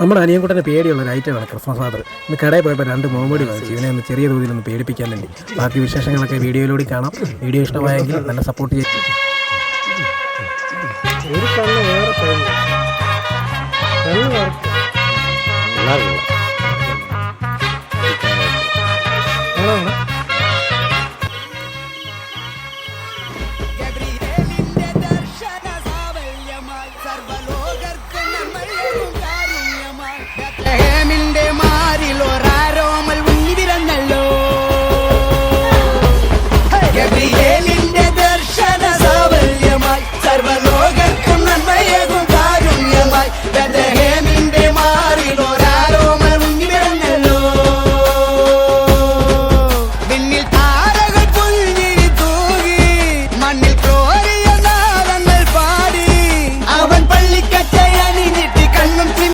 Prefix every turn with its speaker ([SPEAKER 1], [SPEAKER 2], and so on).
[SPEAKER 1] നമ്മുടെ അനിയൻകുട്ടന് പേടിയുള്ള ഒരു ഐറ്റമാണ് ക്രിസ്മസ് ഫാദർ ഇന്ന് കടയിൽ പോയപ്പോൾ രണ്ട് മോമഡി വാങ്ങിച്ചു. ഇവനെ ഒന്ന് ചെറിയ തോതിൽ ഒന്ന് പേടിപ്പിക്കാൻ വേണ്ടി. ബാക്കി വിശേഷങ്ങളൊക്കെ വീഡിയോയിലൂടെ കാണാം. വീഡിയോ ഇഷ്ടമായെങ്കിൽ നല്ല സപ്പോർട്ട് ചെയ്യും.
[SPEAKER 2] ഒരു കണ്ണ് വേറെ കണ്ണ്. കണ്ണ്